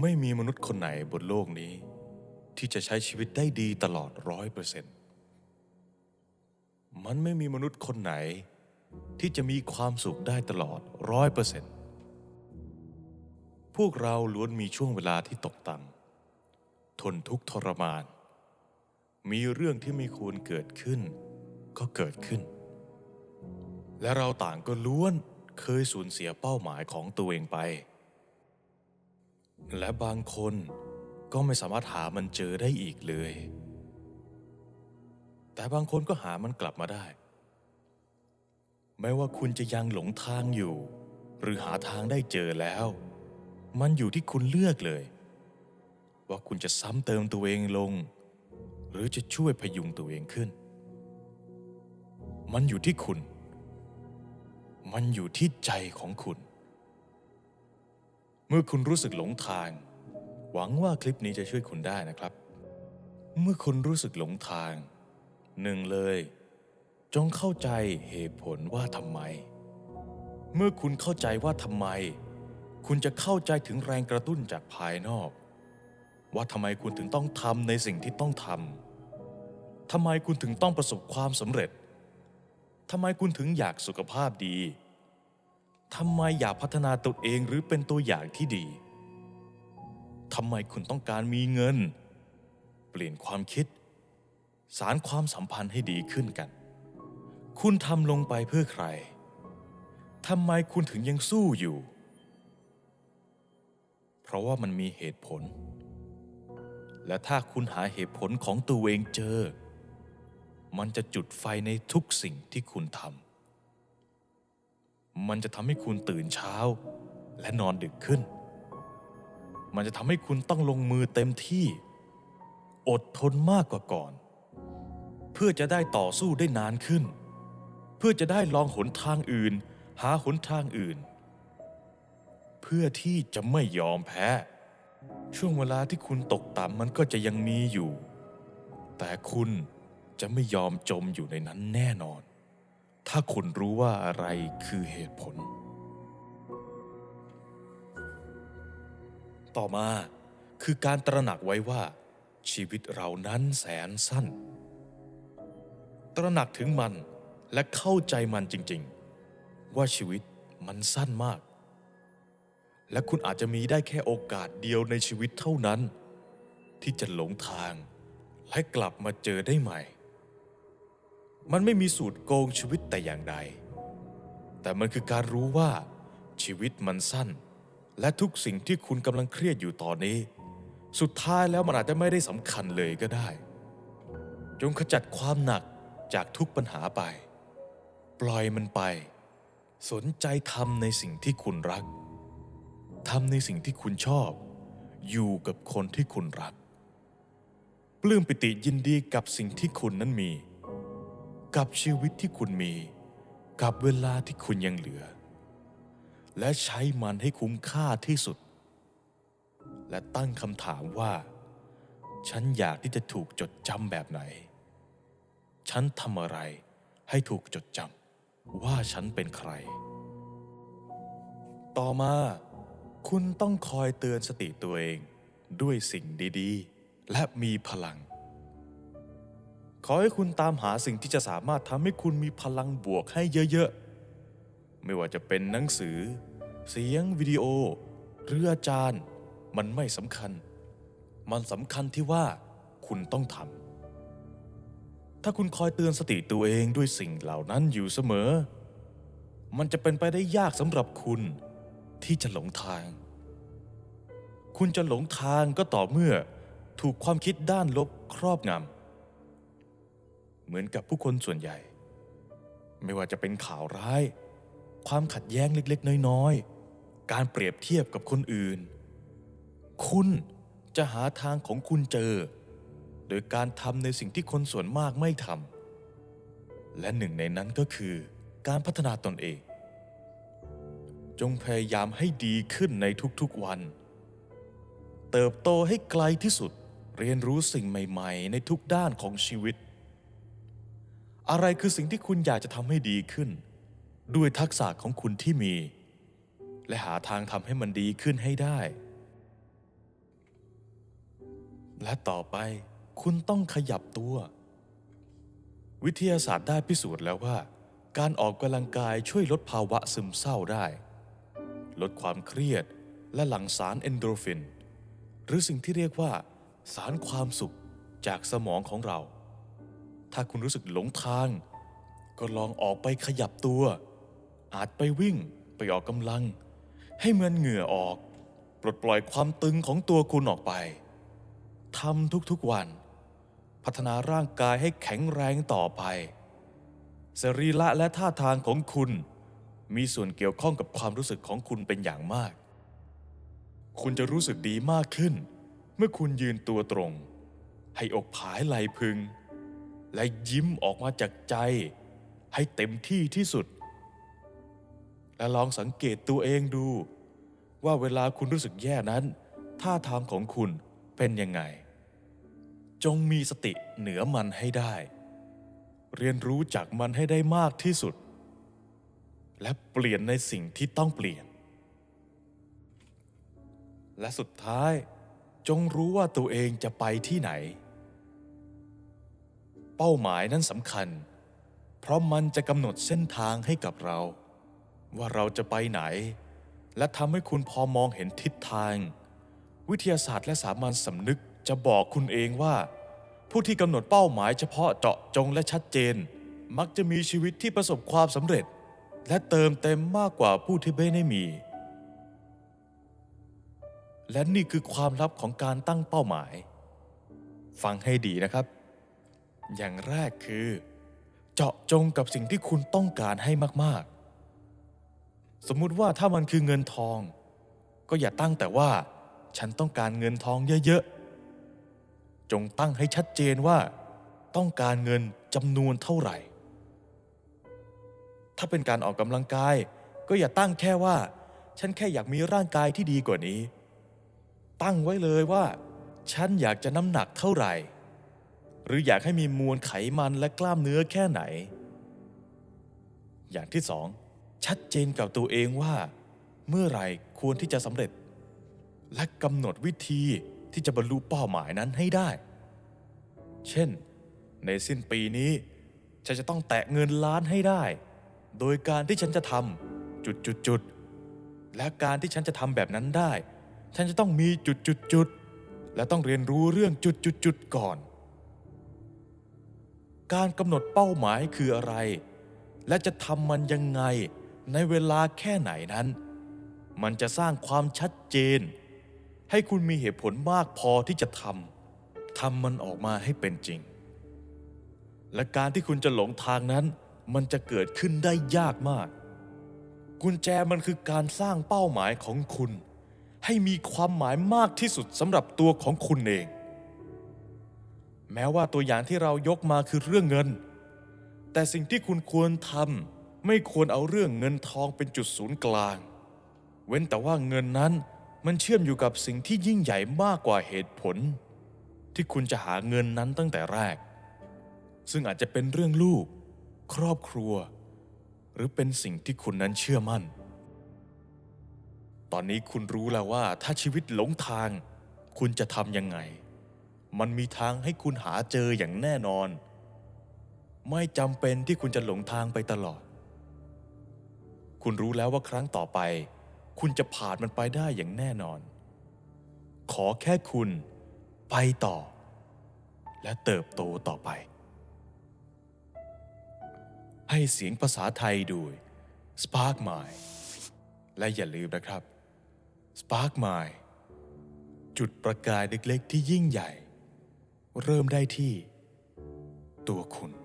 ไม่มีมนุษย์คนไหนบนโลกนี้ ที่จะใช้ชีวิตได้ดีตลอดร้อยเปอร์เซ็นต์มันไม่มีมนุษย์คนไหน ที่จะมีความสุขได้ตลอดร้อยเปอร์เซ็นต์พวกเราล้วนมีช่วงเวลาที่ตกต่ำทนทุกข์ทรมาน มีเรื่องที่ไม่ควรเกิดขึ้น ก็เกิดขึ้น และเราต่างก็ล้วนเคยสูญเสียเป้าหมายของตัวเองไป และบางคนก็ไม่สามารถหามันเจอได้อีกเลย แต่บางคนก็หามันกลับมาได้ไม่ว่าคุณจะยังหลงทางอยู่ หรือหาทางได้เจอแล้ว มันอยู่ที่คุณเลือกเลย ว่าคุณจะซ้ำเติมตัวเองลง หรือจะช่วยพยุงตัวเองขึ้น มันอยู่ที่คุณ มันอยู่ที่ใจของคุณ มื่อคุณรู้สึกหลงทาง หวังว่าคลิปนี้จะช่วยคุณได้นะครับ เมื่อคุณรู้สึกหลงทางหนึ่งเลย จงเข้าใจเหตุผลว่าทำไม เมื่อคุณเข้าใจว่าทำไม คุณจะเข้าใจถึงแรงกระตุ้นจากภายนอก ว่าทำไมคุณถึงต้องทำในสิ่งที่ต้องทำทำไมคุณถึงต้องประสบความสำเร็จทำไมคุณถึงอยากสุขภาพดี ทำไมอยากพัฒนาตัวเองหรือเป็นตัวอย่างที่ดี ทำไมคุณต้องการมีเงิน เปลี่ยนความคิด สารความสัมพันธ์ให้ดีขึ้นกัน คุณทำลงไปเพื่อใคร ทำไมคุณถึงยังสู้อยู่ เพราะว่ามันมีเหตุผล และถ้าคุณหาเหตุผลของตัวเองเจอ มันจะจุดไฟในทุกสิ่งที่คุณทำ มันจะทำให้คุณตื่นเช้า และนอนดึกขึ้น มันจะทำให้คุณต้องลงมือเต็มที่ อดทนมากกว่าก่อน เพื่อจะได้ต่อสู้ได้นานขึ้น เพื่อจะได้ลองหนทางอื่น หาหนทางอื่น เพื่อที่จะไม่ยอมแพ้ ช่วงเวลาที่คุณตกต่ำมันก็จะยังมีอยู่ แต่คุณจะไม่ยอมจมอยู่ในนั้นแน่นอน ถ้าคุณรู้ว่าอะไรคือเหตุผล ต่อมาคือการตระหนักไว้ว่า ชีวิตเรานั้นแสนสั้น ตระหนักถึงมันและเข้าใจมันจริงๆ ว่าชีวิตมันสั้นมาก และคุณอาจจะมีได้แค่โอกาสเดียวในชีวิตเท่านั้น ที่จะหลงทางและกลับมาเจอได้ใหม่ มันไม่มีสูตรโกงชีวิตแต่อย่างใด แต่มันคือการรู้ว่าชีวิตมันสั้น และทุกสิ่งที่คุณกำลังเครียดอยู่ตอนนี้ สุดท้ายแล้วมันอาจจะไม่ได้สำคัญเลยก็ได้ จงขจัดความหนักจากทุกปัญหาไป ปล่อยมันไป สนใจทำในสิ่งที่คุณรักทำในสิ่งที่คุณชอบ อยู่กับคนที่คุณรัก ปลื้มปิติยินดีกับสิ่งที่คุณนั้นมี กับชีวิตที่คุณมี กับเวลาที่คุณยังเหลือ และใช้มันให้คุ้มค่าที่สุด และตั้งคำถามว่า ฉันอยากที่จะถูกจดจำแบบไหน ฉันทำอะไรให้ถูกจดจำว่าฉันเป็นใคร ต่อมาคุณต้องคอยเตือนสติตัวเองด้วยสิ่งดีๆ และมีพลัง ขอให้คุณตามหาสิ่งที่จะสามารถทำให้คุณมีพลังบวกให้เยอะๆ ไม่ว่าจะเป็นหนังสือ เสียงวิดีโอ หรืออาจารย์ มันไม่สำคัญ มันสำคัญที่ว่าคุณต้องทำถ้าคุณคอยเตือนสติตัวเองด้วยสิ่งเหล่านั้นอยู่เสมอ มันจะเป็นไปได้ยากสำหรับคุณที่จะหลงทาง คุณจะหลงทางก็ต่อเมื่อถูกความคิดด้านลบครอบงำ เหมือนกับผู้คนส่วนใหญ่ ไม่ว่าจะเป็นข่าวร้าย ความขัดแย้งเล็กๆ น้อยๆ การเปรียบเทียบกับคนอื่น คุณจะหาทางของคุณเจอ โดยการทำในสิ่งที่คนส่วนมากไม่ทำและหนึ่งในนั้นก็คือการพัฒนาตนเอง จงพยายามให้ดีขึ้นในทุกๆวัน เติบโตให้ไกลที่สุดเรียนรู้สิ่งใหม่ ๆ ในทุกด้านของชีวิต อะไรคือสิ่งที่คุณอยากจะทำให้ดีขึ้น ด้วยทักษะของคุณที่มี และหาทางทำให้มันดีขึ้นให้ได้ และต่อไปคุณต้องขยับตัว วิทยาศาสตร์ได้พิสูจน์แล้วว่า การออกกำลังกายช่วยลดภาวะซึมเศร้าได้ ลดความเครียดและหลั่งสารเอนโดรฟิน หรือสิ่งที่เรียกว่า สารความสุขจากสมองของเรา ถ้าคุณรู้สึกหลงทาง ก็ลองออกไปขยับตัว อาจไปวิ่งไปออกกำลัง ให้เหมือนเหงื่อออก ปลดปล่อยความตึงของตัวคุณออกไปทำทุกๆวัน พัฒนาร่างกายให้แข็งแรงต่อไปสรีระและท่าทางของคุณ มีส่วนเกี่ยวข้องกับความรู้สึกของคุณเป็นอย่างมาก คุณจะรู้สึกดีมากขึ้น เมื่อคุณยืนตัวตรง ให้อกผายไหลพึง และยิ้มออกมาจากใจ ให้เต็มที่ที่สุด และลองสังเกตตัวเองดู ว่าเวลาคุณรู้สึกแย่นั้นท่าทางของคุณเป็นยังไง จงมีสติเหนือมันให้ได้ เรียนรู้จากมันให้ได้มากที่สุด และเปลี่ยนในสิ่งที่ต้องเปลี่ยน และสุดท้ายจงรู้ว่าตัวเองจะไปที่ไหน เป้าหมายนั้นสำคัญ เพราะมันจะกำหนดเส้นทางให้กับเรา ว่าเราจะไปไหน และทำให้คุณพอมองเห็นทิศทาง วิทยาศาสตร์และสามัญสำนึกจะบอกคุณเองว่า ผู้ที่กำหนดเป้าหมายเฉพาะเจาะจงและชัดเจน มักจะมีชีวิตที่ประสบความสำเร็จ และเติมเต็มมากกว่าผู้ที่ไม่ได้มี และนี่คือความลับของการตั้งเป้าหมาย ฟังให้ดีนะครับ อย่างแรกคือ เจาะจงกับสิ่งที่คุณต้องการให้มากๆ สมมุติว่าถ้ามันคือเงินทอง ก็อย่าตั้งแต่ว่า ฉันต้องการเงินทองเยอะๆ จงตั้งให้ชัดเจนว่า ต้องการเงินจำนวนเท่าไหร่ ถ้าเป็นการออกกำลังกาย ก็อย่าตั้งแค่ว่า ฉันแค่อยากมีร่างกายที่ดีกว่านี้ ตั้งไว้เลยว่า ฉันอยากจะน้ำหนักเท่าไหร่ หรืออยากให้มีมวลไขมันและกล้ามเนื้อแค่ไหน อย่างที่สองชัดเจนกับตัวเองว่า เมื่อไรควรที่จะสำเร็จ และกำหนดวิธีที่จะบรรลุเป้าหมายนั้นให้ได้ เช่น ในสิ้นปีนี้ ฉันจะต้องแตะเงินล้านให้ได้ โดยการที่ฉันจะทำจุดจุดจุดและการที่ฉันจะทำแบบนั้นได้ ฉันจะต้องมีจุดจุดจุดและต้องเรียนรู้เรื่องจุดจุดจุดก่อน การกำหนดเป้าหมายคืออะไร และจะทำมันยังไงในเวลาแค่ไหนนั้น มันจะสร้างความชัดเจน ให้คุณมีเหตุผลมากพอที่จะทำทำมันออกมาให้เป็นจริง และการที่คุณจะหลงทางนั้น มันจะเกิดขึ้นได้ยากมาก กุญแจมันคือการสร้างเป้าหมายของคุณ ให้มีความหมายมากที่สุดสำหรับตัวของคุณเอง แม้ว่าตัวอย่างที่เรายกมาคือเรื่องเงิน แต่สิ่งที่คุณควรทำไม่ควรเอาเรื่องเงินทองเป็นจุดศูนย์กลาง เว้นแต่ว่าเงินนั้นมันเชื่อมอยู่กับสิ่งที่ยิ่งใหญ่มากกว่าเหตุผล ที่คุณจะหาเงินนั้นตั้งแต่แรก ซึ่งอาจจะเป็นเรื่องลูก ครอบครัว หรือเป็นสิ่งที่คุณนั้นเชื่อมั่น ตอนนี้คุณรู้แล้วว่าถ้าชีวิตหลงทาง คุณจะทำยังไง มันมีทางให้คุณหาเจออย่างแน่นอน ไม่จำเป็นที่คุณจะหลงทางไปตลอด คุณรู้แล้วว่าครั้งต่อไป คุณจะผ่านมันไปได้อย่างแน่นอน ขอแค่คุณไปต่อ และเติบโตต่อไป ให้เสียงภาษาไทยโดย Spark Mind และอย่าลืมนะครับ Spark Mind จุดประกายเล็กๆที่ยิ่งใหญ่ เริ่มได้ที่ตัวคุณ